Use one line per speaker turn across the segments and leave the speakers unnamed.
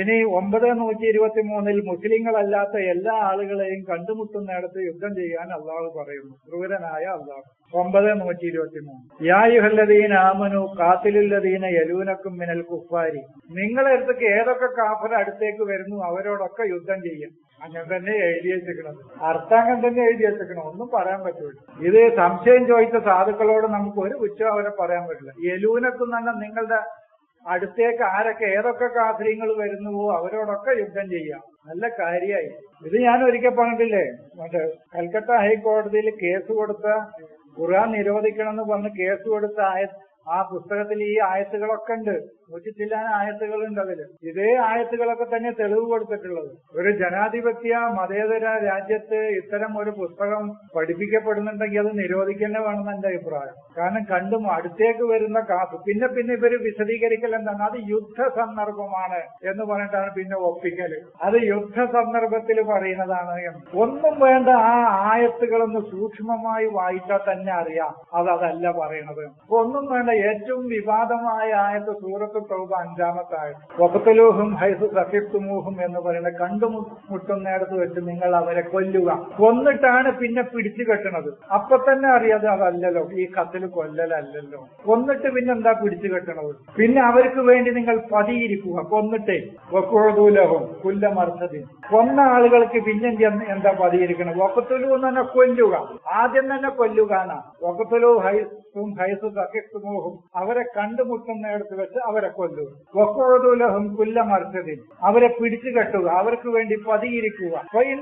ഇനി ഒമ്പത് നൂറ്റി ഇരുപത്തി മൂന്നിൽ മുസ്ലിങ്ങളല്ലാത്ത എല്ലാ ആളുകളെയും കണ്ടുമുട്ടുന്നിടത്ത് യുദ്ധം ചെയ്യാൻ അള്ളാഹു പറയുന്നു. ക്രൂരനായ അള്ളാഹു. ഒമ്പത് നൂറ്റി ഇരുപത്തി മൂന്ന് യായുഹല്ലദീൻ ആമനു കാത്തിലുല്ലദീന യലൂനക്കും മിനൽ കുഫാരി. നിങ്ങളെ അടുത്തേക്ക് ഏതൊക്കെ കാഫർ അടുത്തേക്ക് വരുന്നു അവരോടൊക്കെ യുദ്ധം ചെയ്യാം. അങ്ങനെ തന്നെ എഴുതി വെച്ചിരിക്കണം അർത്ഥാംഗം തന്നെ എഴുതി വെച്ചിരിക്കണം ഒന്നും പറയാൻ പറ്റൂല. ഇത് സംശയം ചോദിച്ച സാധുക്കളോട് നമുക്ക് ഒരു കുറ്റം അവരെ പറയാൻ പറ്റില്ല. യലൂനക്കും തന്നെ നിങ്ങളുടെ അടുത്തേക്ക് ആരൊക്കെ ഏതൊക്കെ കാഫര്യങ്ങൾ വരുന്നുവോ അവരോടൊക്കെ യുദ്ധം ചെയ്യാം. നല്ല കാര്യമായി. ഇത് ഞാൻ ഒരിക്കൽ പറഞ്ഞിട്ടില്ലേ? മറ്റേ കൽക്കട്ട ഹൈക്കോടതിയിൽ കേസ് കൊടുത്ത ഖുർആൻ നിരോധിക്കണം എന്ന് പറഞ്ഞ് കേസ് കൊടുത്ത ആ പുസ്തകത്തിൽ ഈ ആയത്തുകളൊക്കെ ഉണ്ട്. നൂറ്റി ചില്ലാൻ ആയത്തുകളുണ്ട് അതിൽ ഇതേ ആയത്തുകളൊക്കെ തന്നെ തെളിവ് കൊടുത്തിട്ടുള്ളത്. ഒരു ജനാധിപത്യ മതേതര രാജ്യത്ത് ഇത്തരം ഒരു പുസ്തകം പഠിപ്പിക്കപ്പെടുന്നുണ്ടെങ്കിൽ അത് നിരോധിക്കേണ്ട വേണമെന്ന് എന്റെ അഭിപ്രായം. കാരണം കണ്ടും അടുത്തേക്ക് വരുന്ന കാസ് പിന്നെ പിന്നെ ഇവർ വിശദീകരിക്കൽ എന്താണ് അത് യുദ്ധ സന്ദർഭമാണ് എന്ന് പറഞ്ഞിട്ടാണ് പിന്നെ ഒപ്പിക്കൽ. അത് യുദ്ധ സന്ദർഭത്തിൽ പറയുന്നതാണ്. ഒന്നും വേണ്ട ആ ആയത്തുകളൊന്ന് സൂക്ഷ്മമായി വായിച്ചാൽ തന്നെ അറിയാം. അത് അതല്ല പറയണത് ഒന്നും വേണ്ട ഏറ്റവും വിവാദമായ ആയത്ത് സൂറത്ത് തൗബ അഞ്ചാമത്തെ ആയത് ഹൈസു സഫിത്തുമൂഹും എന്ന് പറയുന്ന കണ്ടുമുട്ടുന്നിടത്ത് വെച്ച് നിങ്ങൾ അവരെ കൊല്ലുക. കൊന്നിട്ടാണ് പിന്നെ പിടിച്ചു കെട്ടണത്. അപ്പൊ തന്നെ അറിയാതെ അതല്ലല്ലോ. ഈ കത്തിൽ കൊല്ലലല്ലല്ലോ. കൊന്നിട്ട് പിന്നെ എന്താ പിടിച്ചു കെട്ടണത്? പിന്നെ അവർക്ക് വേണ്ടി നിങ്ങൾ പതിയിരിക്കുക. കൊന്നിട്ടേ വക്കുഴതൂലഹും കുല്ലമർത്തതി കൊന്ന ആളുകൾക്ക് പിന്നെ എന്താ പതിയിരിക്കണം വക്കത്തുലു എന്ന് തന്നെ കൊല്ലുക. ആദ്യം തന്നെ കൊല്ലുക എന്നാ വക്കത്തുലു ഹൈസും ഹൈസു സഖിത്തുമൂഹും അവരെ കണ്ടുമുട്ടുന്നിടത്ത് വെച്ച് അവരെ കൊല്ലുക കുല്ല കുല്ലമർത്തതി അവരെ പിടിച്ചു കെട്ടുക. അവർക്ക് വേണ്ടി പതിയിരിക്കുക. സ്വയം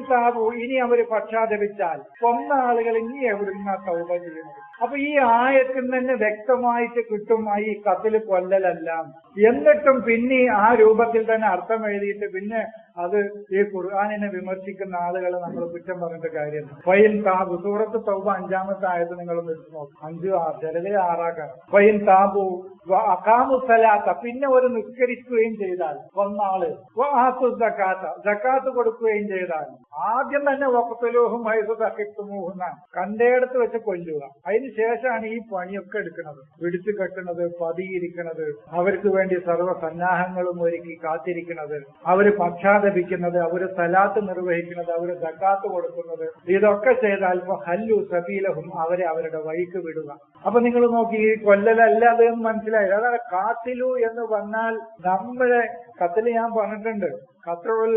ഇനി അവർ പക്ഷാതപിച്ചാൽ. കൊന്ന ആളുകൾ ഇനി എവിടുന്ന തൗപ ചെയ്യുന്നത്? അപ്പൊ ഈ ആയത്തിൽ തന്നെ വ്യക്തമായിട്ട് കിട്ടും ഈ കത്തിൽ കൊല്ലലെല്ലാം. എന്നിട്ടും പിന്നെ ആ രൂപത്തിൽ തന്നെ അർത്ഥം എഴുതിയിട്ട് പിന്നെ അത് ഈ ഖുർആാനിനെ വിമർശിക്കുന്ന ആളുകളെ നമ്മൾ കുറ്റം പറഞ്ഞിട്ട് കാര്യം ഫൈൻ താബ് സൂറത്ത് തൗബ അഞ്ചാമത്തെ ആയത് നിങ്ങൾ നോക്കും. അഞ്ചു ആ ചിലത് ആറാക്കാം ഫൈൻ താബു അക്കാമു സലാത്ത പിന്നെ ഒരു നിസ്കരിക്കുകയും ചെയ്താൽ ഒന്നാൾ. ജക്കാത്ത കൊടുക്കുകയും ചെയ്താൽ. ആദ്യം തന്നെ വക്കത്തലൂഹും ഹൈസു തക്കിത്തുമൂഹുന്ന കണ്ടയിടത്ത് വെച്ച് കൊല്ലുക. അതിന് ശേഷമാണ് ഈ പണിയൊക്കെ എടുക്കുന്നത്. പിടിച്ചു കെട്ടുന്നത് പതിയിരിക്കുന്നത് അവർക്ക് വേണ്ടി സർവ സന്നാഹങ്ങളും ഒരുക്കി കാത്തിരിക്കുന്നത് അവർ പക്ഷാതപിക്കുന്നത് അവർ സലാത്ത് നിർവഹിക്കുന്നത് അവർ ജക്കാത്ത് കൊടുക്കുന്നത് ഇതൊക്കെ ചെയ്താൽ ഹല്ലു സബീലഹും അവരെ അവരുടെ വഴിക്ക് വിടുക. അപ്പൊ നിങ്ങൾ നോക്കി ഈ കൊല്ലലല്ലാതെ എന്ന് മനസ്സിലായി. അതാണ് കാത്തിലു എന്ന് പറഞ്ഞാൽ നമ്മളെ കത്തിൽ ഞാൻ പറഞ്ഞിട്ടുണ്ട്. ഖത്തറുൽ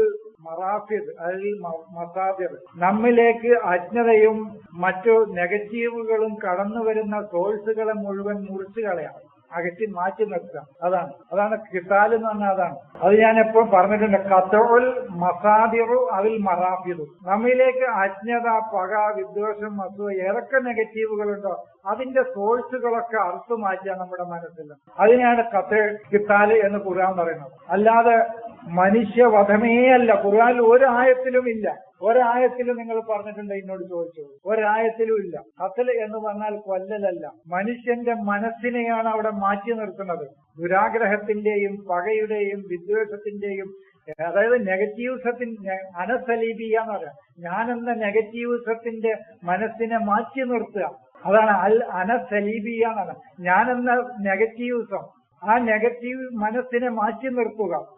മറാഫിദ് അല്ലെങ്കിൽ മസാദിർ നമ്മിലേക്ക് അജ്ഞതയും മറ്റു നെഗറ്റീവുകളും കടന്നു വരുന്ന സോഴ്സുകളെ മുഴുവൻ മുറിച്ചു കളയാം. അകറ്റി മാറ്റി നിർത്തുക. അതാണ്. അതാണ് കിട്ടാൽ എന്ന് പറഞ്ഞാൽ അതാണ്. അത് ഞാൻ എപ്പോഴും പറഞ്ഞിട്ടുണ്ട്. കത്തോൽ മസാദിറു അതിൽ മറാഫിദു. നമ്മിലേക്ക് അജ്ഞത പക വിദ്വേഷം അസുഖ ഏതൊക്കെ നെഗറ്റീവുകളുണ്ടോ അതിന്റെ സോഴ്സുകളൊക്കെ അറുത്തു മാറ്റുക നമ്മുടെ മനസ്സിൽ. അതിനാണ് കത്ത് കിട്ടാൽ എന്ന് ഖുർആൻ പറയുന്നത്. അല്ലാതെ മനുഷ്യവധമേ അല്ല ഖുർആൻ ഒരായത്തിലും ഇല്ല. ഒരായത്തിലും നിങ്ങൾ പറഞ്ഞിട്ടുണ്ട് എന്നോട് ചോദിച്ചു. ഒരായത്തിലും ഇല്ല. കത്തൽ എന്ന് പറഞ്ഞാൽ കൊല്ലലല്ല. മനുഷ്യന്റെ മനസ്സിനെയാണ് അവിടെ മാറ്റി നിർത്തുന്നത്. ദുരാഗ്രഹത്തിന്റെയും പകയുടെയും വിദ്വേഷത്തിന്റെയും അതായത് നെഗറ്റീവ്സത്തിന്റെ അനസലീബിയ എന്ന് പറയാം. ഞാനെന്ന നെഗറ്റീവ്സത്തിന്റെ മനസ്സിനെ മാറ്റി നിർത്തുക. അതാണ് അൽ അനസലീബിയ എന്നാണ് ഞാനെന്ന നെഗറ്റീവ്സം ആ നെഗറ്റീവ് മനസ്സിനെ മാറ്റി നിർത്തുക.